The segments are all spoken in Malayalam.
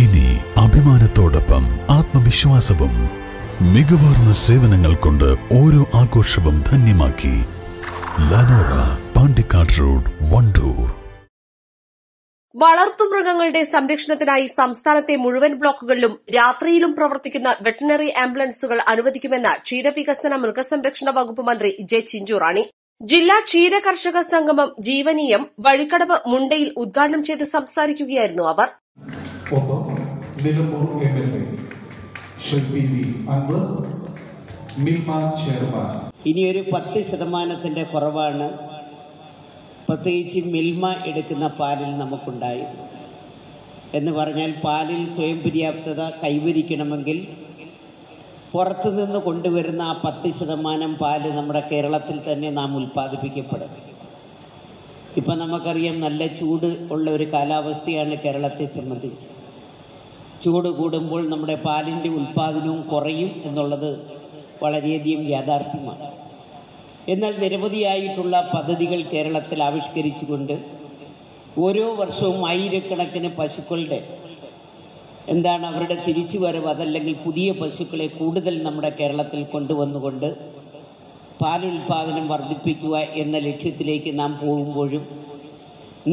ഇനി അഭിമാനത്തോടൊപ്പം ആത്മവിശ്വാസവും മികവാർന്ന സേവനങ്ങൾ കൊണ്ട് ഓരോ ആഘോഷവും ധന്യമാക്കി ലനോറ പാണ്ടിക്കാട് റോഡ് വണ്ടൂർ. വളർത്തുമൃഗങ്ങളുടെ സംരക്ഷണത്തിനായി സംസ്ഥാനത്തെ മുഴുവൻ ബ്ലോക്കുകളിലും രാത്രിയിലും പ്രവർത്തിക്കുന്ന വെറ്റനറി ആംബുലൻസുകൾ അനുവദിക്കുമെന്ന് ക്ഷീരവികസന മൃഗസംരക്ഷണ വകുപ്പ് മന്ത്രി ജെ ചിഞ്ചുറാണി. ജില്ലാ ക്ഷീര കർഷക സംഗമം ജീവനീയം വഴിക്കടവ് മുണ്ടയിൽ ഉദ്ഘാടനം ചെയ്ത് സംസാരിക്കുകയായിരുന്നു അവർ. ഒപ്പം Nilambur M L A Shri P V Anvar Milma chairman ഇനി ഒരു പത്ത് ശതമാനത്തിന്റെ കുറവാണ്. പ്രത്യേകിച്ച് മിൽമ എടുക്കുന്ന പാലിൽ നമുക്കുണ്ടായി. എന്ന് പറഞ്ഞാൽ പാലിൽ സ്വയം പര്യാപ്തത കൈവരിക്കണമെങ്കിൽ പുറത്തു നിന്ന് കൊണ്ടുവരുന്ന ആ പത്ത് ശതമാനം പാൽ നമ്മുടെ കേരളത്തിൽ തന്നെ നാം ഉൽപ്പാദിപ്പിക്കപ്പെടും ഇപ്പം നമുക്കറിയാം നല്ല ചൂട് ഉള്ള ഒരു കാലാവസ്ഥയാണ് കേരളത്തെ സംബന്ധിച്ച്. ചൂട് കൂടുമ്പോൾ നമ്മുടെ പാലിന്റെ ഉൽപ്പാദനവും കുറയും എന്നുള്ളത് വളരെയധികം യാഥാർത്ഥ്യമാണ്. എന്നാൽ നിരവധിയായിട്ടുള്ള പദ്ധതികൾ കേരളത്തിൽ ആവിഷ്കരിച്ചുകൊണ്ട് ഓരോ വർഷവും ആയിരക്കണക്കിന് പശുക്കളുടെ എന്താണ് അവരുടെ തിരിച്ചു വരവ് അതല്ലെങ്കിൽ പുതിയ പശുക്കളെ കൂടുതൽ നമ്മുടെ കേരളത്തിൽ കൊണ്ടുവന്നുകൊണ്ട് പാലുൽപാദനം വർദ്ധിപ്പിക്കുക എന്ന ലക്ഷ്യത്തിലേക്ക് നാം പോകുമ്പോഴും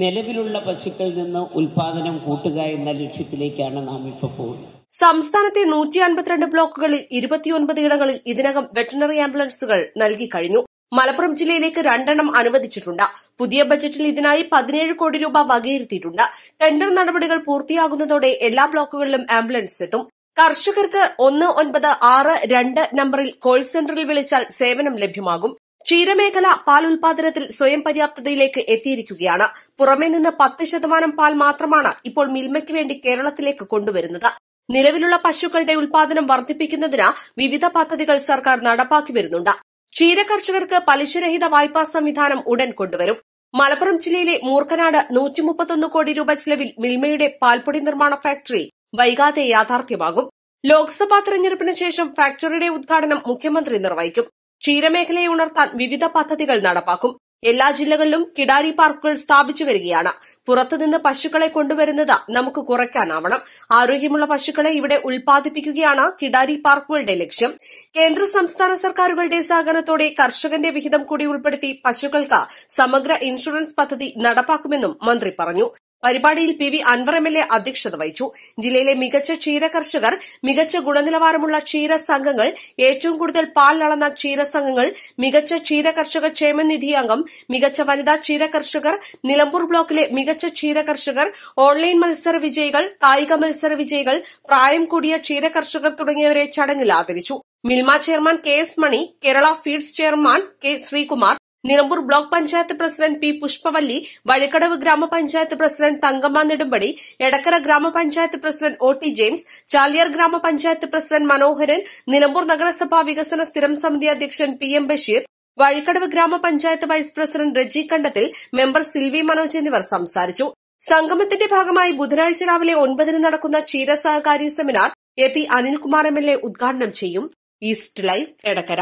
നിലവിലുള്ള പശുക്കളിൽ നിന്ന് ഉൽപാദനം കൂട്ടുക എന്ന ലക്ഷ്യത്തിലേക്കാണ് നാം ഇപ്പോൾ പോകുന്നത്. സംസ്ഥാനത്തെ നൂറ്റി അൻപത്തിരണ്ട് ബ്ലോക്കുകളിൽ ഇരുപത്തിയൊൻപത് ഇടങ്ങളിൽ ഇതിനകം വെറ്ററിനറി ആംബുലൻസുകൾ നൽകി കഴിഞ്ഞു. മലപ്പുറം ജില്ലയിലേക്ക് രണ്ടെണ്ണം അനുവദിച്ചിട്ടുണ്ട്. പുതിയ ബജറ്റിൽ ഇതിനായി പതിനേഴ് കോടി രൂപ വകയിരുത്തിയിട്ടുണ്ട്. ടെൻഡർ നടപടികൾ പൂർത്തിയാകുന്നതോടെ എല്ലാ ബ്ലോക്കുകളിലും ആംബുലൻസ് എത്തും. കർഷകർക്ക് ഒന്ന് ഒൻപത് ആറ് രണ്ട് നമ്പറിൽ കോൾ സെന്ററിൽ വിളിച്ചാൽ സേവനം ലഭ്യമാകും. ക്ഷീരമേഖല പാൽ ഉൽപാദനത്തിൽ സ്വയം പര്യാപ്തതയിലേക്ക് എത്തിയിരിക്കുകയാണ്. പുറമേ നിന്ന് പത്ത് ശതമാനം പാൽ മാത്രമാണ് ഇപ്പോൾ മിൽമയ്ക്ക് വേണ്ടി കേരളത്തിലേക്ക് കൊണ്ടുവരുന്നത്. നിലവിലുള്ള പശുക്കളുടെ ഉൽപാദനം വർദ്ധിപ്പിക്കുന്നതിന് വിവിധ പദ്ധതികൾ സർക്കാർ നടപ്പാക്കി വരുന്നുണ്ട്. ക്ഷീര കർഷകർക്ക് പലിശരഹിത വായ്പാ സംവിധാനം ഉടൻ കൊണ്ടുവരും. മലപ്പുറം ജില്ലയിലെ മൂർക്കനാട് നൂറ്റിമുപ്പത്തൊന്ന് കോടി രൂപ ചിലവിൽ മിൽമയുടെ പാൽപ്പൊടി നിർമ്മാണ ഫാക്ടറി വൈകാതെ യാഥാർത്ഥ്യമാകും. ലോക്സഭാ തെരഞ്ഞെടുപ്പിന് ശേഷം ഫാക്ടറിയുടെ ഉദ്ഘാടനം മുഖ്യമന്ത്രി നിർവഹിക്കും. ക്ഷീരമേഖലയെ ഉണർത്താൻ വിവിധ പദ്ധതികൾ നടപ്പാക്കും. എല്ലാ ജില്ലകളിലും കിടാരി പാർക്കുകൾ സ്ഥാപിച്ചു വരികയാണ്. പുറത്തുനിന്ന് പശുക്കളെ കൊണ്ടുവരുന്നത് നമുക്ക് കുറയ്ക്കാനാവണം. ആരോഗ്യമുള്ള പശുക്കളെ ഇവിടെ ഉൽപ്പാദിപ്പിക്കുകയാണ് കിടാരി പാർക്കുകളുടെ ലക്ഷ്യം. കേന്ദ്ര സംസ്ഥാന സർക്കാരുകളുടെ സഹകരണത്തോടെ കർഷകന്റെ വിഹിതം കൂടി ഉൾപ്പെടുത്തി പശുക്കൾക്ക് സമഗ്ര ഇൻഷുറൻസ് പദ്ധതി നടപ്പാക്കുമെന്നും മന്ത്രി പറഞ്ഞു. പരിപാടിയിൽ P V Anvar M L A അധ്യക്ഷത വഹിച്ചു. ജില്ലയിലെ മികച്ച ക്ഷീര കർഷകർ മികച്ച ഗുണനിലവാരമുള്ള ക്ഷീര സംഘങ്ങൾ ഏറ്റവും കൂടുതൽ പാൽ അളന്ന ക്ഷീര സംഘങ്ങൾ മികച്ച ക്ഷീര കർഷക ക്ഷേമനിധി അംഗം മികച്ച വനിതാ ക്ഷീര കർഷകർ നിലമ്പൂർ ബ്ലോക്കിലെ മികച്ച ക്ഷീര കർഷകർ ഓൺലൈൻ മത്സര വിജയികൾ കായിക മത്സര വിജയികൾ പ്രായം കൂടിയ ക്ഷീര കർഷകർ തുടങ്ങിയവരെ ചടങ്ങിൽ ആദരിച്ചു. Milma chairman K S Mani Kerala Feeds chairman K Sreekumar Nilambur block panchayat president P Pushpavalli Vazhikkadavu ഗ്രാമപഞ്ചായത്ത് പ്രസിഡന്റ് തങ്കമ്മ നെടുമ്പടി എടക്കര ഗ്രാമപഞ്ചായത്ത് president O T James Chaliyar ഗ്രാമപഞ്ചായത്ത് പ്രസിഡന്റ് മനോഹരൻ നിലമ്പൂർ നഗരസഭാ വികസന സ്ഥിരം സമിതി അധ്യക്ഷൻ പി എം ബഷീർ വഴിക്കടവ് ഗ്രാമപഞ്ചായത്ത് vice president Reji Kandathil member Silvy Manoj എന്നിവർ സംസാരിച്ചു. സംഗമത്തിന്റെ ഭാഗമായി ബുധനാഴ്ച രാവിലെ ഒൻപതിന് നടക്കുന്ന ക്ഷീര സഹകാരി seminar A P Anilkumar M L A ഉദ്ഘാടനം ചെയ്യും. East Live Edakkara.